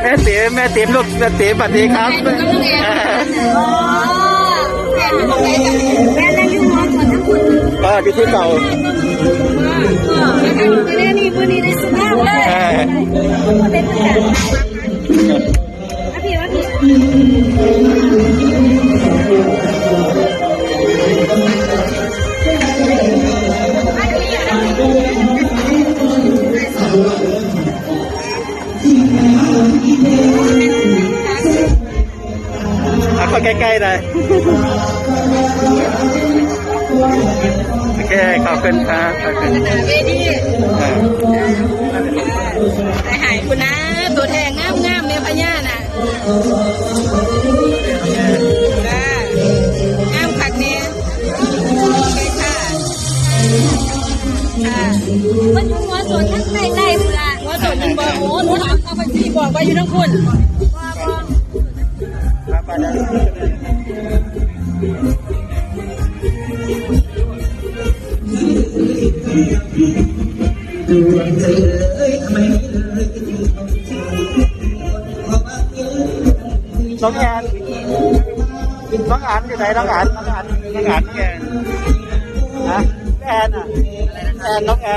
แม่ติ๋มแม่ติ๋มลูกแม่ติ๋มสวัสดีครับแม่นั่งอยู่มอสวนทั้งคุณก็อยู่ที่เก่าไม่ได้นี่วันนี้ได้สุภาพเลยเออเป็นผู้จัดพี่ว่าพี่ เอาเข้าใกล้ๆหน่อยโอเคขอบคุณครับขอบคุณเวทีเออไอ้หายคุณนะตัวแทงงามงามเนี่ยพญาน่ะงามคักเนี่ยใช่ค่ะค่ะมันอยู่หัวสวนทั้งใต้ใต้พุ่นละหัวสวนยิงบอกโอ้หนูถามเอาไปที่บอกว่าอยู่ทั้งคุณ ครับไปเลยน้องแอนน้องอันอยู่ไหนน้องอันน้องอันน้องอั